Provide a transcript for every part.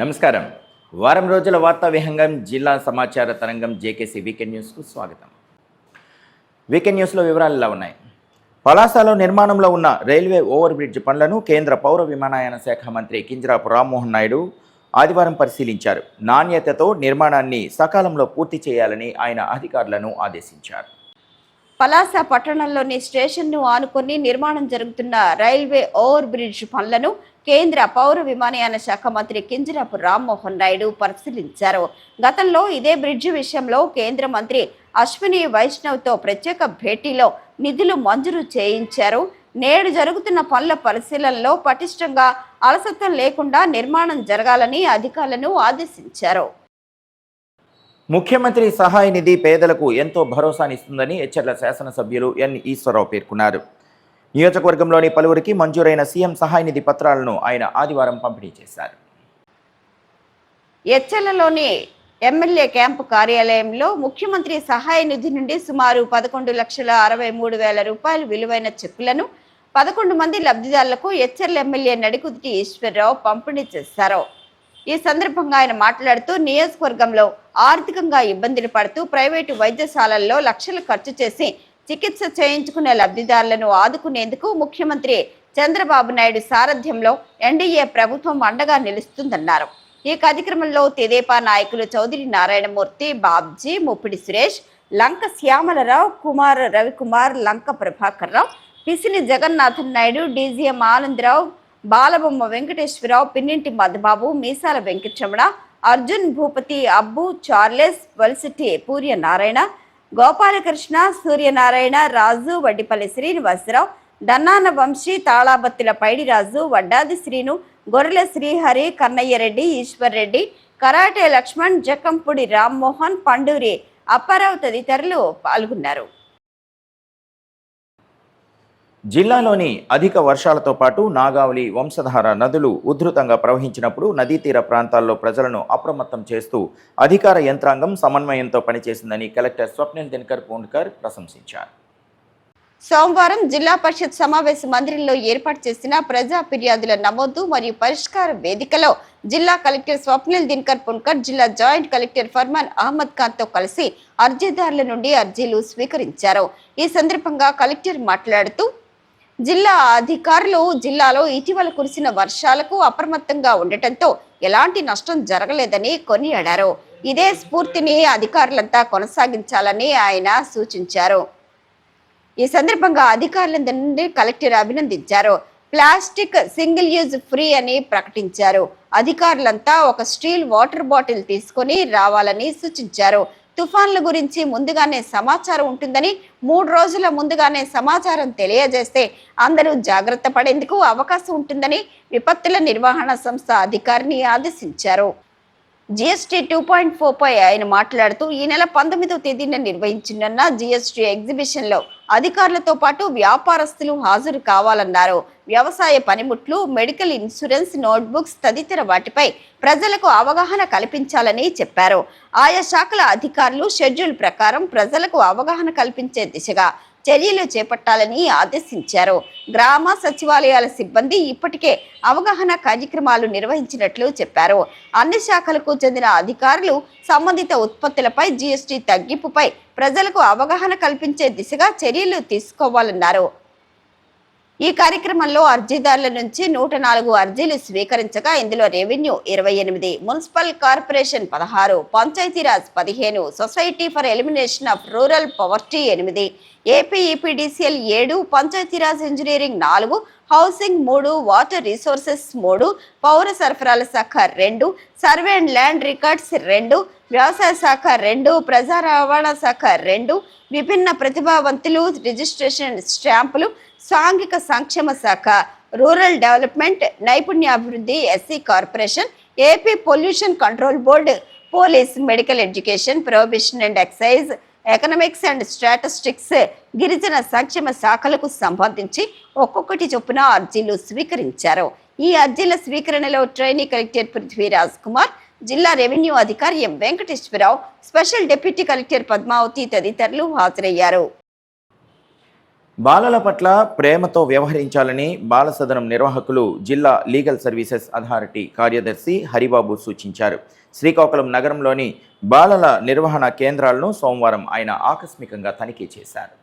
నమస్కారం. వారం రోజుల వార్తా విహంగం జిల్లా సమాచార తరంగం జేకేసీ వీకెండ్ న్యూస్కు స్వాగతం. వీకెండ్ న్యూస్లో వివరాలు ఇలా ఉన్నాయి. పలాసలో నిర్మాణంలో ఉన్న రైల్వే ఓవర్ బ్రిడ్జ్ పనులను కేంద్ర పౌర విమానయాన శాఖ మంత్రి కింజరాపు రామ్మోహన్ నాయుడు ఆదివారం పరిశీలించారు. నాణ్యతతో నిర్మాణాన్ని సకాలంలో పూర్తి చేయాలని ఆయన అధికారులను ఆదేశించారు. పలాస పట్టణంలోని స్టేషన్ను ఆనుకొని నిర్మాణం జరుగుతున్న రైల్వే ఓవర్ బ్రిడ్జ్ పనులను కేంద్ర పౌర విమానయాన శాఖ మంత్రి కింజరాపు రామ్మోహన్ నాయుడు పరిశీలించారు. గతంలో ఇదే బ్రిడ్జి విషయంలో కేంద్ర మంత్రి అశ్విని వైష్ణవ్తో ప్రత్యేక భేటీలో నిధులు మంజూరు చేయించారు. నేడు జరుగుతున్న పనుల పరిశీలనలో పటిష్టంగా అలసత్వం లేకుండా నిర్మాణం జరగాలని అధికారులను ఆదేశించారు. ముఖ్యమంత్రి సహాయ నిధి పేదలకు ఎంతో భరోసానిస్తుందని హెచ్చర్ల శాసనసభ్యులు ఎన్ ఈశ్వరరావు పేర్కొన్నారు. నియోజకవర్గంలోని పలువురికి మంజూరైన సీఎం సహాయ నిధి పత్రాలను ఆయన ఆదివారం పంపిణీ చేశారు. ఎచ్చెలలోని ఎమ్మెల్యే క్యాంపు కార్యాలయంలో ముఖ్యమంత్రి సహాయ నిధి నుండి సుమారు పదకొండు లక్షల అరవై మూడు వేల రూపాయలు విలువైన చెక్కులను పదకొండు మంది లబ్ధిదారులకు హెచ్చర్ల ఎమ్మెల్యే నడికుదిటి ఈశ్వరరావు పంపిణీ చేశారు. ఈ సందర్భంగా ఆయన మాట్లాడుతూ నియోజకవర్గంలో ఆర్థికంగా ఇబ్బందులు పడుతూ ప్రైవేటు వైద్యశాలల్లో లక్షలు ఖర్చు చేసి చికిత్స చేయించుకునే లబ్ధిదారులను ఆదుకునేందుకు ముఖ్యమంత్రి చంద్రబాబు నాయుడు సారథ్యంలో ఎన్డీఏ ప్రభుత్వం అండగా నిలుస్తుందన్నారు. ఈ కార్యక్రమంలో తెదేపా నాయకులు Chowdary Narayanamurthy Babji Muppidi Suresh Lanka Syamalarao Kumar Ravikumar Lanka Prabhakar Rao Pisini Jagannathan Naidu DGM Anandarao Balabomma Venkateswararao Pinninti Madhubabu Meesala Venkataramana Arjun Bhupathi Abbu Charles Valasiti Purya Narayana Gopalakrishna Suryanarayana Raju Vaddipalli Srinivasarao Dannana Vamsi Talabathula Paidiraju Vaddadi Srinu Gorrela Srihari Kannayyareddy Eswar Reddy karate Lakshman Jakampudi Rammohan Panduri Apparao తదితరులు పాల్గొన్నారు. జిల్లాలోని అధిక వర్షాలతో పాటు నాగావళి వంశధార నదులు ఉధృతంగా ప్రవహించినప్పుడు నదీ తీర ప్రాంతాల్లో ప్రజలను అప్రమత్తం చేస్తూ అధికార యంత్రాంగం సమన్వయంతో పనిచేసిందని కలెక్టర్ స్వప్నిల్ దినకర్ పూన్కర్ ప్రశంసించారు. సోమవారం జిల్లా పరిషత్ సమావేశ మందిరంలో ఏర్పాటు చేసిన ప్రజా ఫిర్యాదుల నమోదు మరియు పరిష్కార వేదికలో జిల్లా కలెక్టర్ స్వప్నిల్ దినకర్ పున్కర్ జిల్లా జాయింట్ కలెక్టర్ ఫర్మాన్ అహ్మద్ ఖాన్తో కలిసి అర్జీదారుల నుండి అర్జీలు స్వీకరించారు. ఈ సందర్భంగా కలెక్టర్ మాట్లాడుతూ జిల్లా అధికారులు జిల్లాలో ఇటీవల కురిసిన వర్షాలకు అప్రమత్తంగా ఉండటంతో ఎలాంటి నష్టం జరగలేదని కొనియాడారు. ఇదే స్ఫూర్తిని అధికారులంతా కొనసాగించాలని ఆయన సూచించారు. ఈ సందర్భంగా అధికారులందరి నుండి కలెక్టర్ అభినందించారు. ప్లాస్టిక్ సింగిల్ యూజ్ ఫ్రీ అని ప్రకటించారు. అధికారులంతా ఒక స్టీల్ వాటర్ బాటిల్ తీసుకొని రావాలని సూచించారు. తుఫాన్ల గురించి ముందుగానే సమాచారం ఉంటుందని మూడు రోజుల ముందుగానే సమాచారం తెలియజేస్తే అందరూ జాగ్రత్త పడేందుకు అవకాశం ఉంటుందని విపత్తుల నిర్వహణ సంస్థ అధికారిని ఆదేశించారు. జిఎస్టీ టూ పాయింట్ ఫోర్ పై ఆయన మాట్లాడుతూ ఈ నెల పంతొమ్మిదో తేదీన నిర్వహించనున్న జిఎస్టీ ఎగ్జిబిషన్లో అధికారులతో పాటు వ్యాపారస్తులు హాజరు కావాలన్నారు. వ్యవసాయ పనిముట్లు మెడికల్ ఇన్సూరెన్స్ నోట్బుక్స్ తదితర వాటిపై ప్రజలకు అవగాహన కల్పించాలని చెప్పారు. ఆయా శాఖల అధికారులు షెడ్యూల్ ప్రకారం ప్రజలకు అవగాహన కల్పించే దిశగా చర్యలు చేపట్టాలని ఆదేశించారు. గ్రామ సచివాలయాల సిబ్బంది ఇప్పటికే అవగాహన కార్యక్రమాలు నిర్వహించినట్లు చెప్పారు. అన్ని శాఖలకు చెందిన అధికారులు సంబంధిత ఉత్పత్తులపై జీఎస్టీ తగ్గింపుపై ప్రజలకు అవగాహన కల్పించే దిశగా చర్యలు తీసుకోవాలన్నారు. ఈ కార్యక్రమంలో అర్జీదారుల నుంచి నూట నాలుగు అర్జీలు స్వీకరించగా ఇందులో రెవెన్యూ ఇరవై ఎనిమిది మున్సిపల్ కార్పొరేషన్ పదహారు పంచాయతీరాజ్ పదిహేను society for elimination of rural poverty ఎనిమిది ఏపీ ఈపీడీసీఎల్ ఏడు పంచాయతీరాజ్ ఇంజనీరింగ్ నాలుగు హౌసింగ్ మూడు వాటర్ రిసోర్సెస్ మూడు పౌర సరఫరాల శాఖ రెండు సర్వే అండ్ ల్యాండ్ రికార్డ్స్ రెండు వ్యవసాయ శాఖ రెండు ప్రజా రవాణా శాఖ రెండు విభిన్న ప్రతిభావంతులు రిజిస్ట్రేషన్ స్టాంపులు సాంఘిక సంక్షేమ శాఖ రూరల్ డెవలప్మెంట్ నైపుణ్యాభివృద్ధి SC corporation AP pollution control board police medical education prohibition and excise economics and statistics గిరిజన సంక్షేమ శాఖలకు సంబంధించి ఒక్కొక్కటి చొప్పున అర్జీలు స్వీకరించారు. ఈ అర్జీల స్వీకరణలో ట్రైనీ కలెక్టర్ పృథ్వీరాజ్ కుమార్ జిల్లా రెవెన్యూ అధికారి M Venkateswararao special deputy collector Padmavathi తదితరులు హాజరయ్యారు. బాలల పట్ల ప్రేమతో వ్యవహరించాలని బాల సదనం నిర్వాహకులు జిల్లా లీగల్ సర్వీసెస్ అథారిటీ కార్యదర్శి హరిబాబు సూచించారు. శ్రీకాకుళం నగరంలోని బాలల నిర్వహణ కేంద్రాలను సోమవారం ఆయన ఆకస్మికంగా తనిఖీ చేశారు.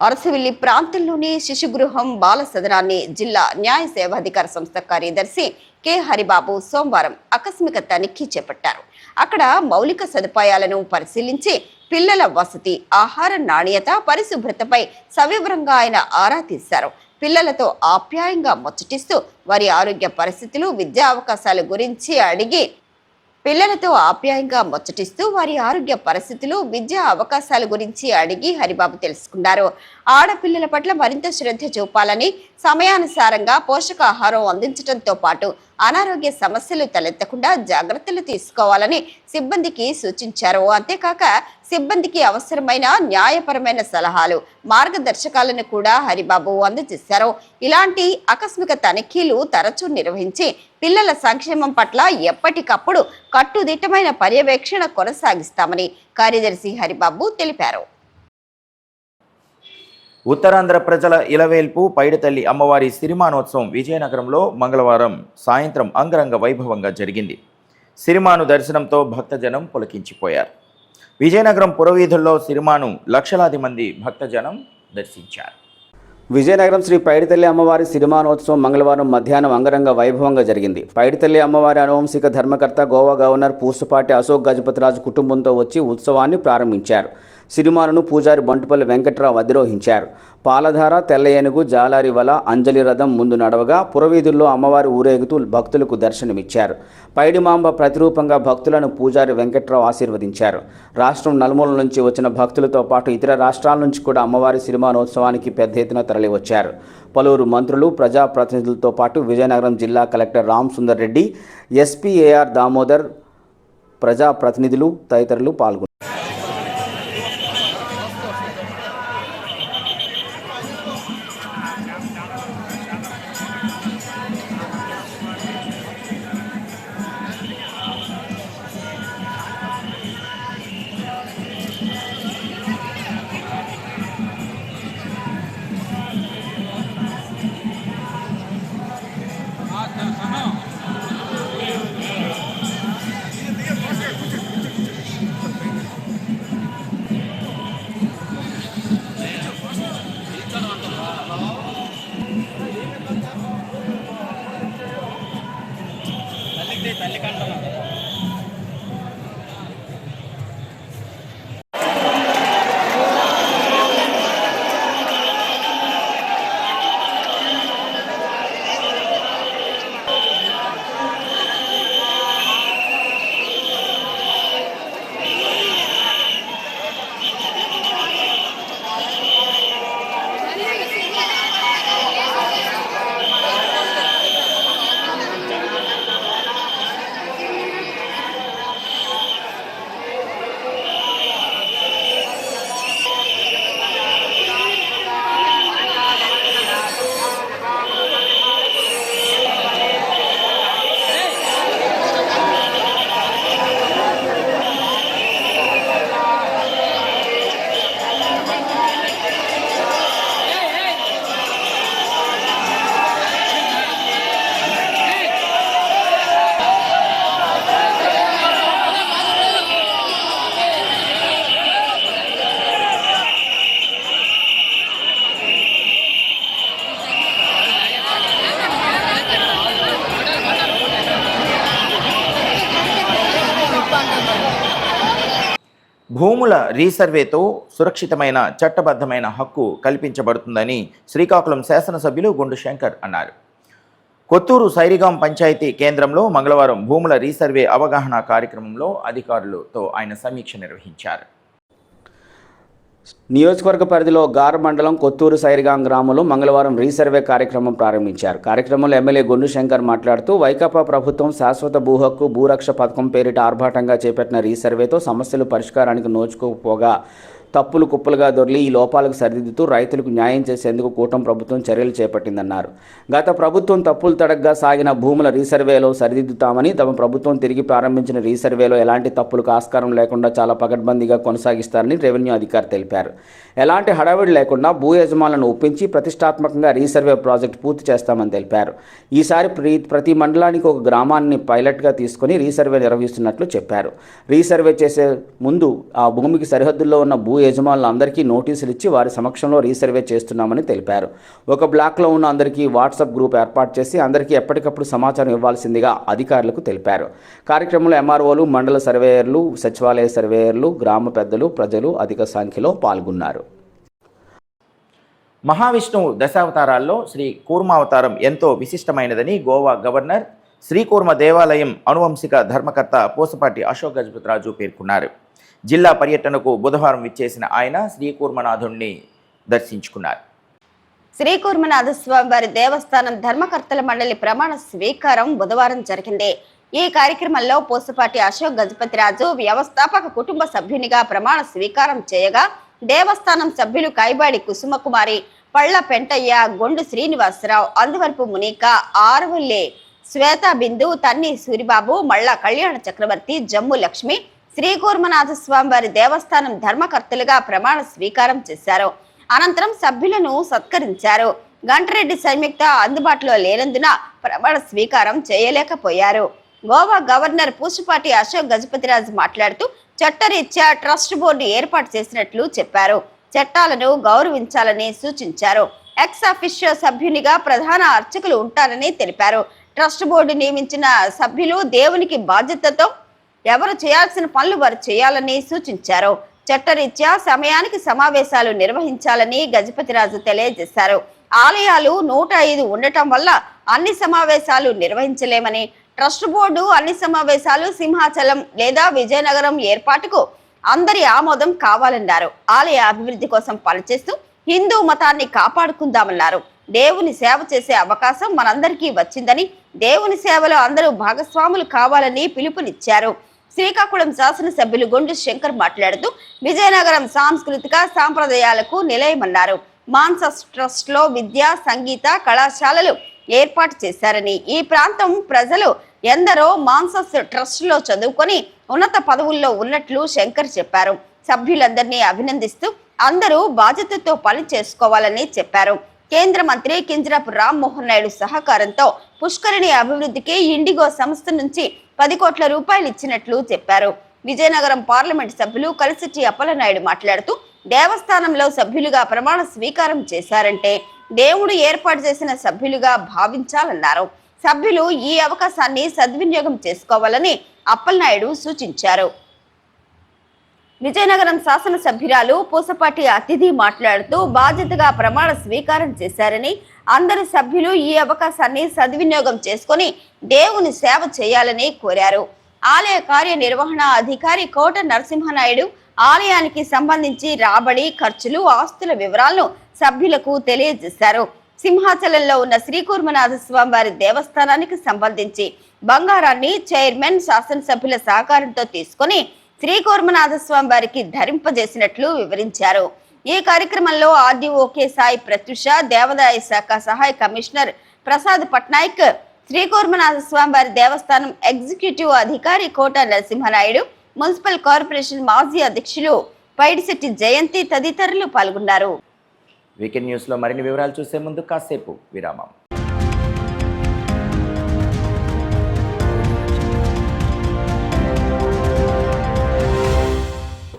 అరసవిల్లి ప్రాంతంలోని శిశుగృహం బాల సదనాన్ని జిల్లా న్యాయ సేవాధికార సంస్థ కార్యదర్శి కె. హరిబాబు సోమవారం ఆకస్మిక తనిఖీ చేపట్టారు. అక్కడ మౌలిక సదుపాయాలను పరిశీలించి పిల్లల వసతి ఆహార నాణ్యత పరిశుభ్రతపై సవివరంగా ఆయన ఆరా తీశారు. పిల్లలతో ఆప్యాయంగా ముచ్చటిస్తూ వారి ఆరోగ్య పరిస్థితులు విద్యా అవకాశాల గురించి అడిగి పిల్లలతో ఆప్యాయంగా ముచ్చటిస్తూ వారి ఆరోగ్య పరిస్థితులు విద్యా అవకాశాల గురించి అడిగి హరిబాబు తెలుసుకున్నారు. ఆడపిల్లల పట్ల మరింత శ్రద్ధ చూపాలని సమయానుసారంగా పోషకాహారం అందించడంతో పాటు అనారోగ్య సమస్యలు తలెత్తకుండా జాగ్రత్తలు తీసుకోవాలని సిబ్బందికి సూచించారు. అంతేకాక సిబ్బందికి అవసరమైన న్యాయపరమైన సలహాలు మార్గదర్శకాలను కూడా హరిబాబు అందజేశారు. ఇలాంటి ఆకస్మిక తనిఖీలు తరచూ నిర్వహించి పిల్లల సంక్షేమం పట్ల ఎప్పటికప్పుడు కట్టుదిట్టమైన పర్యవేక్షణ కొనసాగిస్తామని కార్యదర్శి హరిబాబు తెలిపారు. ఉత్తరాంధ్ర ప్రజల ఇలవేల్పు పైడితల్లి అమ్మవారి సిరిమానోత్సవం విజయనగరంలో మంగళవారం సాయంత్రం అంగరంగ వైభవంగా జరిగింది. సిరిమాను దర్శనంతో భక్తజనం పులకించిపోయారు. విజయనగరం పురవీధుల్లో సిరిమాను లక్షలాది మంది భక్తజనం దర్శించారు. విజయనగరం శ్రీ పైడితల్లి అమ్మవారి సిరిమానోత్సవం మంగళవారం మధ్యాహ్నం అంగరంగ వైభవంగా జరిగింది. పైడితల్లి అమ్మవారి అనువంశిక ధర్మకర్త గోవా గవర్నర్ పూసపాటి అశోక్ గజపతిరాజు కుటుంబంతో వచ్చి ఉత్సవాన్ని ప్రారంభించారు. సిరిమాను పూజారి బంటుపల్లి వెంకట్రావు అధిరోహించారు. పాలధార తెల్ల ఏనుగు జాలారి వల అంజలి రథం ముందు నడవగా పురవీధుల్లో అమ్మవారి ఊరేగుతూ భక్తులకు దర్శనమిచ్చారు. పైడిమాంబ ప్రతిరూపంగా భక్తులను పూజారి వెంకట్రావు ఆశీర్వదించారు. రాష్ట్రం నలుమూల నుంచి వచ్చిన భక్తులతో పాటు ఇతర రాష్ట్రాల నుంచి కూడా అమ్మవారి సిరిమానోత్సవానికి పెద్ద ఎత్తున తరలివచ్చారు. పలువురు మంత్రులు ప్రజాప్రతినిధులతో పాటు విజయనగరం జిల్లా collector Ram Sundar Reddy SP AR Damodar ప్రజాప్రతినిధులు తదితరులు పాల్గొన్నారు. రీసర్వేతో సురక్షితమైన చట్టబద్ధమైన హక్కు కల్పించబడుతుందని శ్రీకాకుళం శాసనసభ్యులు గుండు శంకర్ అన్నారు. కొత్తూరు సైరిగాం పంచాయతీ కేంద్రంలో మంగళవారం భూముల రీసర్వే అవగాహన కార్యక్రమంలో అధికారులతో ఆయన సమీక్ష నిర్వహించారు. నియోజకవర్గ పరిధిలో గార్ మండలం కొత్తూరు సైరిగాం గ్రామంలో మంగళవారం రీసర్వే కార్యక్రమం ప్రారంభించారు. కార్యక్రమంలో ఎమ్మెల్యే గొండు శంకర్ మాట్లాడుతూ వైకాపా ప్రభుత్వం శాశ్వత భూ హక్కు భూరక్ష పథకం పేరిట ఆర్భాటంగా చేపట్టిన రీసర్వేతో సమస్యలు పరిష్కారానికి నోచుకోకపోగా తప్పులు కుప్పలుగా దొరిలి ఈ లోపాలకు సరిదిద్దుతూ రైతులకు న్యాయం చేసేందుకు కూటమి ప్రభుత్వం చర్యలు చేపట్టిందన్నారు. గత ప్రభుత్వం తప్పులు తడగ్గా సాగిన భూముల రీసర్వేలో సరిదిద్దుతామని తమ ప్రభుత్వం తిరిగి ప్రారంభించిన రీసర్వేలో ఎలాంటి తప్పులకు ఆస్కారం లేకుండా చాలా పకడ్బందీగా కొనసాగిస్తారని రెవెన్యూ అధికారి తెలిపారు. ఎలాంటి హడావిడి లేకుండా భూ యజమానులను ఒప్పించి ప్రతిష్టాత్మకంగా రీసర్వే ప్రాజెక్టు పూర్తి చేస్తామని తెలిపారు. ఈసారి ప్రతి మండలానికి ఒక గ్రామాన్ని పైలట్గా తీసుకొని రీసర్వే నిర్వహిస్తున్నట్లు చెప్పారు. రీసర్వే చేసే ముందు ఆ భూమికి సరిహద్దుల్లో ఉన్న భూ యజమానులందరికీ నోటీసులు ఇచ్చి వారి సమక్షంలో రీసర్వే చేస్తున్నామని తెలిపారు. ఒక బ్లాక్లో ఉన్న అందరికీ వాట్సాప్ గ్రూప్ ఏర్పాటు చేసి అందరికీ ఎప్పటికప్పుడు సమాచారం ఇవ్వాల్సిందిగా అధికారులకు తెలిపారు. కార్యక్రమంలో ఎంఆర్ఓలు మండల సర్వేయర్లు సచివాలయ సర్వేయర్లు గ్రామ పెద్దలు ప్రజలు అధిక సంఖ్యలో పాల్గొన్నారు. మహావిష్ణువు దశావతారాల్లో శ్రీ కూర్మావతారం ఎంతో విశిష్టమైనదని గోవా గవర్నర్ శ్రీకూర్మ దేవాలయం అనువంశిక ధర్మకర్త పూసపాటి అశోక్ గజపతిరాజు పేర్కొన్నారు. జిల్లా పర్యటనకు బుధవారం విచ్చేసిన ఆయన శ్రీకూర్మనాథుణ్ణి దర్శించుకున్నారు. శ్రీకూర్మనాథ స్వామి వారి దేవస్థానం ధర్మకర్తల మండలి ప్రమాణ స్వీకారం బుధవారం జరిగింది. ఈ కార్యక్రమంలో పోసుపాటి అశోక్ గజపతిరాజు వ్యవస్థాపక కుటుంబ సభ్యునిగా ప్రమాణ స్వీకారం చేయగా దేవస్థానం సభ్యులు కైబాడి కుసుమకుమారి పళ్ళ పెంటయ్య గొండు శ్రీనివాసరావు అందువరపు మునిక ఆరవల్లి శ్వేతా బిందు తన్ని సూరిబాబు మళ్ళా కళ్యాణ చక్రవర్తి జమ్ము లక్ష్మి శ్రీ కూర్మనాథ స్వామి వారి దేవస్థానం ధర్మకర్తలుగా ప్రమాణ స్వీకారం చేశారు. అనంతరం సభ్యులను సత్కరించారు. గంటరెడ్డి సంయుక్త అందుబాటులో లేనందున ప్రమాణ స్వీకారం చేయలేకపోయారు. గోవా గవర్నర్ పూసుపాటి అశోక్ గజపతిరాజు మాట్లాడుతూ చట్టరీత్యా ట్రస్ట్ బోర్డు ఏర్పాటు చేసినట్లు చెప్పారు. చట్టాలను గౌరవించాలని సూచించారు. ఎక్స్ అఫిషియో సభ్యునిగా ప్రధాన అర్చకులు ఉంటారని తెలిపారు. ట్రస్ట్ బోర్డు నియమించిన సభ్యులు దేవునికి బాధ్యతతో ఎవరు చేయాల్సిన పనులు వారు చేయాలని సూచించారు. చట్టరీత్యా సమయానికి సమావేశాలు నిర్వహించాలని గజపతిరాజు తెలియజేశారు. ఆలయాలు నూట ఐదు ఉండటం వల్ల అన్ని సమావేశాలు నిర్వహించలేమని ట్రస్ట్ బోర్డు అన్ని సమావేశాలు సింహాచలం లేదా విజయనగరం ఏర్పాటుకు అందరి ఆమోదం కావాలన్నారు. ఆలయ అభివృద్ధి కోసం పనిచేస్తూ హిందూ మతాన్ని కాపాడుకుందామన్నారు. దేవుని సేవ చేసే అవకాశం మనందరికీ వచ్చిందని దేవుని సేవలో అందరూ భాగస్వాములు కావాలని పిలుపునిచ్చారు. శ్రీకాకుళం శాసనసభ్యులు గొండు శంకర్ మాట్లాడుతూ విజయనగరం సాంస్కృతిక సాంప్రదాయాలకు నిలయమన్నారు. మాన్సస్ ట్రస్ట్లో విద్యా సంగీత కళాశాలలు ఏర్పాటు చేశారని. ఈ ప్రాంతం ప్రజలు ఎందరో మాన్సస్ ట్రస్ట్లో చదువుకొని ఉన్నత పదవుల్లో ఉన్నట్లు శంకర్ చెప్పారు. సభ్యులందరినీ అభినందిస్తూ అందరూ బాధ్యతతో పని చేసుకోవాలని చెప్పారు. కేంద్ర మంత్రి కింజరాపు రామ్మోహన్ నాయుడు సహకారంతో పుష్కరిణి అభివృద్ధికి ఇండిగో సంస్థ నుంచి పది కోట్ల రూపాయలు ఇచ్చినట్లు చెప్పారు. విజయనగరం పార్లమెంట్ సభ్యులు కలిసిటి అప్పలనాయుడు మాట్లాడుతూ దేవస్థానంలో సభ్యులుగా ప్రమాణ స్వీకారం చేశారంటే దేవుడు ఏర్పాటు చేసిన సభ్యులుగా భావించాలన్నారు. సభ్యులు ఈ అవకాశాన్ని సద్వినియోగం చేసుకోవాలని అప్పలనాయుడు సూచించారు. విజయనగరం శాసనసభ్యురాలు పూసపాటి అతిథి మాట్లాడుతూ బాధ్యతగా ప్రమాణ స్వీకారం చేశారని అందరు సభ్యులు ఈ అవకాశాన్ని సద్వినియోగం చేసుకొని దేవుని సేవ చేయాలని కోరారు. ఆలయ కార్యనిర్వహణ అధికారి కోట నరసింహనాయుడు ఆలయానికి సంబంధించి రాబడి ఖర్చులు ఆస్తుల వివరాలను సభ్యులకు తెలియజేశారు. సింహాచలంలో ఉన్న శ్రీకూర్మనాథ స్వామి వారి దేవస్థానానికి సంబంధించి బంగారాన్ని చైర్మన్ శాసనసభ్యుల సహకారంతో తీసుకొని శ్రీ కూర్మనాథస్వామి వారికి ధరింపజేసినట్లు వివరించారు. ఈ కార్యక్రమంలో ఆర్డీఓకే సాయి ప్రత్యుష దేవాదాయ శాఖ సహాయ కమిషనర్ ప్రసాద్ పట్నాయక్ శ్రీకూర్మనాథ స్వామి వారి దేవస్థానం ఎగ్జిక్యూటివ్ అధికారి కోట నరసింహనాయుడు మున్సిపల్ కార్పొరేషన్ మాజీ అధ్యక్షులు పైడిశెట్టి జయంతి తదితరులు పాల్గొన్నారు. వీకెండ్ న్యూస్లో మరిన్ని వివరాలు చూసే ముందు కాసేపు విరామం.